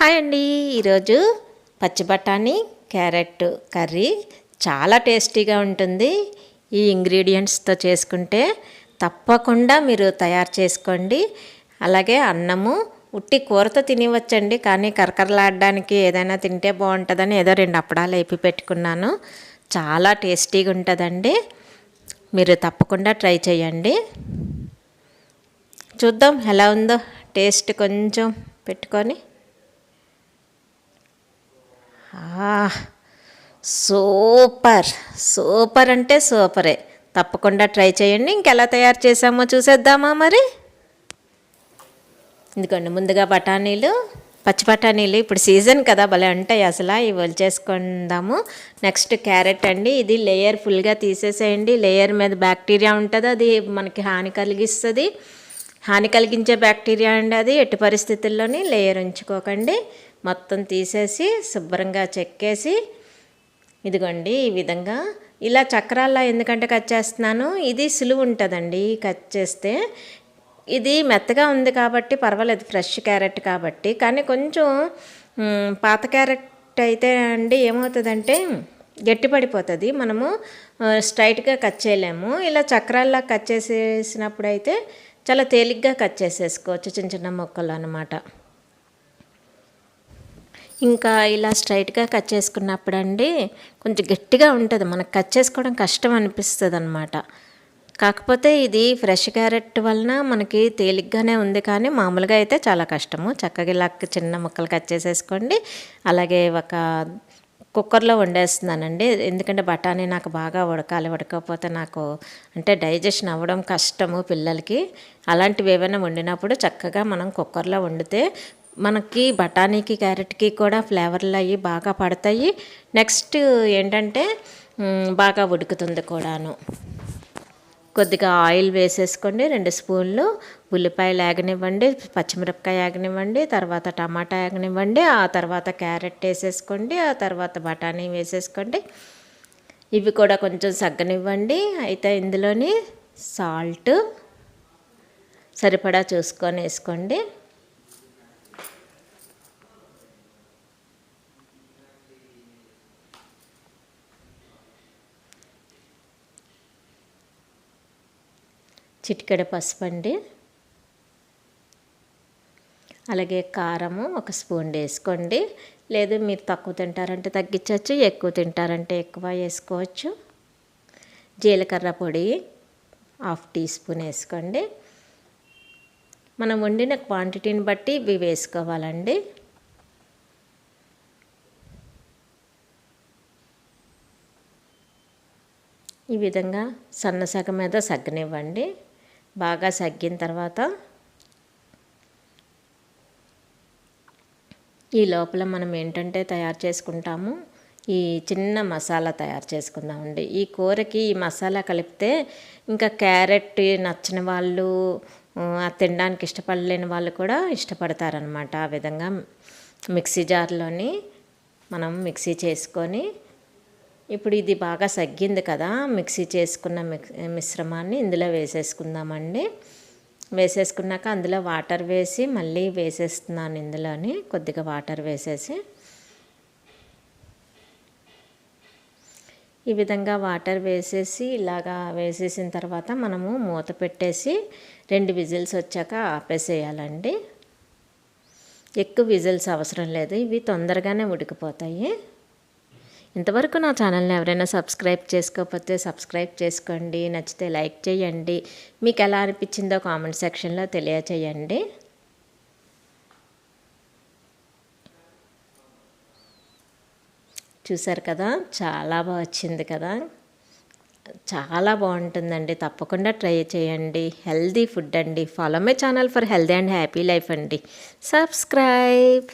Hi అండి. ఈరోజు పచ్చి బఠానీ క్యారెట్ కర్రీ చాలా టేస్టీగా ఉంటుంది. ఈ ఇంగ్రీడియంట్స్తో చేసుకుంటే తప్పకుండా మీరు తయారు చేసుకోండి. అలాగే అన్నము ఉట్టి కూరతో తినవచ్చండి. కానీ కరకరలాడడానికి ఏదైనా తింటే బాగుంటుందని ఏదో రెండు అప్పడాలు వేపి పెట్టుకున్నాను. చాలా టేస్టీగా ఉంటుందండి. మీరు తప్పకుండా ట్రై చేయండి. చూద్దాం ఎలా ఉందో టేస్ట్ కొంచెం పెట్టుకొని. సూపర్. సూపర్ అంటే సూపరే. తప్పకుండా ట్రై చేయండి. ఇంకెలా తయారు చేసామో చూసేద్దామా మరి? ఎందుకండి ముందుగా బఠానీలు. పచ్చి బఠానీలు. ఇప్పుడు సీజన్ కదా భలే ఉంటాయి అసలు. ఇవి చేసుకుందాము. నెక్స్ట్ క్యారెట్ అండి. ఇది లేయర్ ఫుల్గా తీసేసేయండి. లేయర్ మీద బ్యాక్టీరియా ఉంటుంది. అది మనకి హాని కలిగిస్తుంది. హాని కలిగించే బ్యాక్టీరియా అండి అది. ఎట్టి పరిస్థితుల్లోని లేయర్ ఉంచుకోకండి. మొత్తం తీసేసి శుభ్రంగా చెక్కేసి ఇదిగోండి ఈ విధంగా ఇలా చక్రాల్లో ఎందుకంటే కట్ చేస్తున్నాను. ఇది సులువు ఉంటుందండి కట్ చేస్తే. ఇది మెత్తగా ఉంది కాబట్టి పర్వాలేదు ఫ్రెష్ క్యారెట్ కాబట్టి. కానీ కొంచెం పాత క్యారెట్ అయితే అండి ఏమవుతుందంటే గట్టి పడిపోతుంది మనము స్ట్రైట్గా కట్ చేయలేము. ఇలా చక్రాల్లో కట్ చేసేసినప్పుడు అయితే చాలా తేలిగ్గా కట్ చేసేసుకోవచ్చు చిన్న చిన్న మొక్కలు అనమాట ఇంకా ఇలా స్ట్రైట్గా కట్ చేసుకున్నప్పుడు అండి కొంచెం గట్టిగా ఉంటుంది. మనకు కట్ చేసుకోవడం కష్టం అనిపిస్తుంది అనమాట కాకపోతే ఇది ఫ్రెష్ క్యారెట్ వలన మనకి తేలిగ్గానే ఉంది కానీ మామూలుగా అయితే చాలా కష్టము. చక్కగా ఇలా చిన్న ముక్కలు కట్ చేసేసుకోండి. అలాగే ఒక కుక్కర్లో వండేస్తున్నానండి. ఎందుకంటే బఠానీ నాకు బాగా ఉడకాలి. ఉడకపోతే నాకు అంటే డైజెషన్ అవ్వడం కష్టము పిల్లలకి. అలాంటివి ఏమైనా వండినప్పుడు చక్కగా మనం కుక్కర్లో వండితే మనకి బఠానీకి క్యారెట్కి కూడా ఫ్లేవర్లు అవి బాగా పడతాయి. నెక్స్ట్ ఏంటంటే బాగా ఉడుకుతుంది కూడాను. కొద్దిగా ఆయిల్ వేసేసుకోండి రెండు స్పూన్లు. ఉల్లిపాయలు యాగనివ్వండి పచ్చిమిరపకాయ యాగనివ్వండి తర్వాత టమాటా యాగనివ్వండి ఆ తర్వాత క్యారెట్ వేసేసుకోండి ఆ తర్వాత బఠానీ వేసేసుకోండి. ఇవి కూడా కొంచెం సగ్గనివ్వండి. అయితే ఇందులోని సాల్ట్ సరిపడా చూసుకొని వేసుకోండి. చిటికెడ పసుపు అండి అలాగే కారము ఒక స్పూన్ వేసుకోండి. లేదు మీరు తక్కువ తింటారంటే తగ్గించవచ్చు ఎక్కువ తింటారంటే ఎక్కువ వేసుకోవచ్చు. జీలకర్ర పొడి హాఫ్ టీ స్పూన్ వేసుకోండి. మనం వండిన క్వాంటిటీని బట్టి ఇవి వేసుకోవాలండి. ఈ విధంగా సన్న సగం మీద సగ్గనివ్వండి. బాగా సగ్గిన తర్వాత ఈ లోపల మనం ఏంటంటే తయారు చేసుకుంటాము? ఈ చిన్న మసాలా తయారు చేసుకుందామండి. ఈ కూరకి ఈ మసాలా కలిపితే ఇంకా క్యారెట్ నచ్చని వాళ్ళు తినడానికి ఇష్టపడలేని వాళ్ళు కూడా ఇష్టపడతారనమాట ఆ విధంగా మిక్సీ జార్లోని మనం మిక్సీ చేసుకొని ఇప్పుడు ఇది బాగా సగ్గింది కదా మిక్సీ చేసుకున్న మిశ్రమాన్ని ఇందులో వేసేసుకుందామండి. వేసేసుకున్నాక అందులో వాటర్ వేసి మళ్ళీ వేసేస్తున్నాను ఇందులోని కొద్దిగా వాటర్ వేసేసి. ఈ విధంగా వాటర్ వేసేసి ఇలాగా వేసేసిన తర్వాత మనము మూత పెట్టేసి రెండు విజిల్స్ వచ్చాక ఆపేసేయాలండి. ఎక్కువ విజిల్స్ అవసరం లేదు ఇవి తొందరగానే ఉడికిపోతాయి. ఇంతవరకు నా ఛానల్ని ఎవరైనా సబ్స్క్రైబ్ చేసుకోకపోతే సబ్స్క్రైబ్ చేసుకోండి నచ్చితే లైక్ చేయండి. మీకు ఎలా అనిపించిందో కామెంట్ సెక్షన్లో తెలియచేయండి. చూసారు కదా చాలా బాగా వచ్చింది కదా. చాలా బాగుంటుందండి. తప్పకుండా ట్రై చేయండి. హెల్దీ ఫుడ్ అండి. Follow my channel for healthy and happy life అండి. సబ్స్క్రైబ్.